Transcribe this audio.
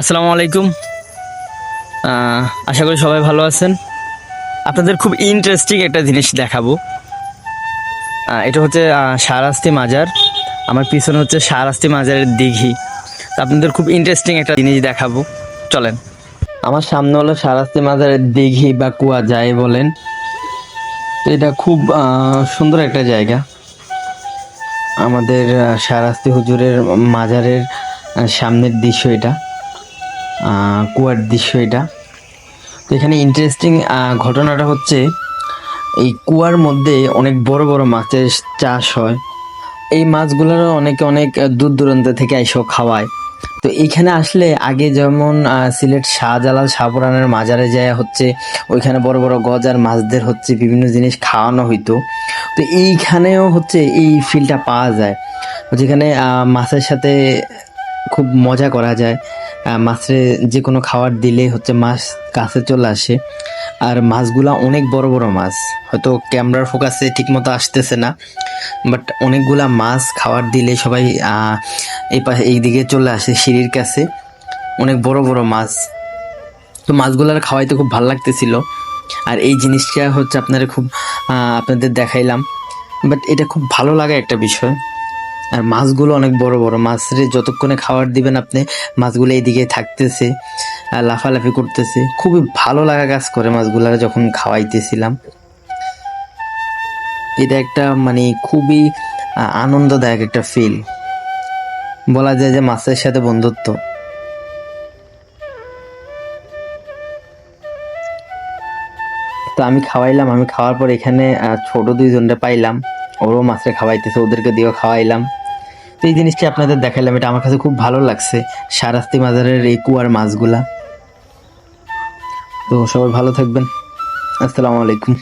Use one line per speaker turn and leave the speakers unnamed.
আসসালামু আলাইকুম। আশা করি সবাই ভালো আছেন। আপনাদের খুব ইন্টারেস্টিং একটা জিনিস দেখাবো। এটা হচ্ছে শাহরাস্তি মাজার। আমার পিছনে হচ্ছে সারাস্তি মাজারের দিঘি। আপনাদের খুব ইন্টারেস্টিং একটা জিনিস দেখাবো। চলেন। আমার সামনে হলো শাহরাস্তি মাজারের দিঘি বা কুয়া যায় বলেন। তো এটা খুব সুন্দর একটা জায়গা। আমাদের শাহরাস্তি হুজুরের মাজারের সামনের দৃশ্য এটা। কুয়ার দৃশ্য এটা। তো এখানে ইন্টারেস্টিং ঘটনাটা হচ্ছে, এই কুয়ার মধ্যে অনেক বড় বড় মাছের চাষ হয়। এই মাছগুলোরও অনেকে অনেক দূর দূরান্ত থেকে এসেও খাওয়ায়। তো এইখানে আসলে আগে যেমন সিলেট শাহজালাল শাহপুরানের মাজারে যায় হচ্ছে, ওইখানে বড় বড় গজার মাছদের হচ্ছে বিভিন্ন জিনিস খাওয়ানো হইতো। তো এইখানেও হচ্ছে এই ফিলটা পাওয়া যায়। যেখানে মাছের সাথে খুব মজা করা যায়। আহ, মাছে যে কোনো খাবার দিলে হচ্ছে মাছ কাছে চলে আসে। আর মাছগুলা অনেক বড় বড় মাছ। হয়তো ক্যামেরার ফোকাসে ঠিকমতো আসতেছে না বাট অনেকগুলা মাছ খাবার দিলে সবাই এই পাশে এই দিকে চলে আসে সিঁড়ির কাছে। অনেক বড় বড় মাছ। তো মাছগুলার খাওয়াইতে খুব ভালো লাগতেছিল। আর এই জিনিসটা হচ্ছে আপনারা খুব আপনাদের দেখাইলাম। বাট এটা খুব ভালো লাগা একটা বিষয়। আর মাছগুলো অনেক বড় বড়। মাছের যতক্ষণে খাবার দিবেন আপনি, মাছগুলো এইদিকে থাকতেছে আর লাফালাফি করতেছে। খুবই ভালো লাগা কাজ করে মাছগুলো যখন খাওয়াইতেছিলাম। এটা একটা মানে খুবই আনন্দদায়ক একটা ফিল বলা যায় যে মাছের সাথে বন্ধুত্ব। তো আমি খাওয়াইলাম, আমি খাওয়ার পর এখানে ছোট দুইজনটা পাইলাম। ওরও মাছটা খাওয়াইতেছে, ওদেরকে দিয়েও খাওয়াইলাম। তো এই জিনিসটি আপনাদের দেখাইলাম, এটা আমার কাছে খুব ভালো লাগছে, সারাস্তি মাজারের এই কুয়ার মাছগুলা। তো সবাই ভালো থাকবেন। আসসালামু আলাইকুম।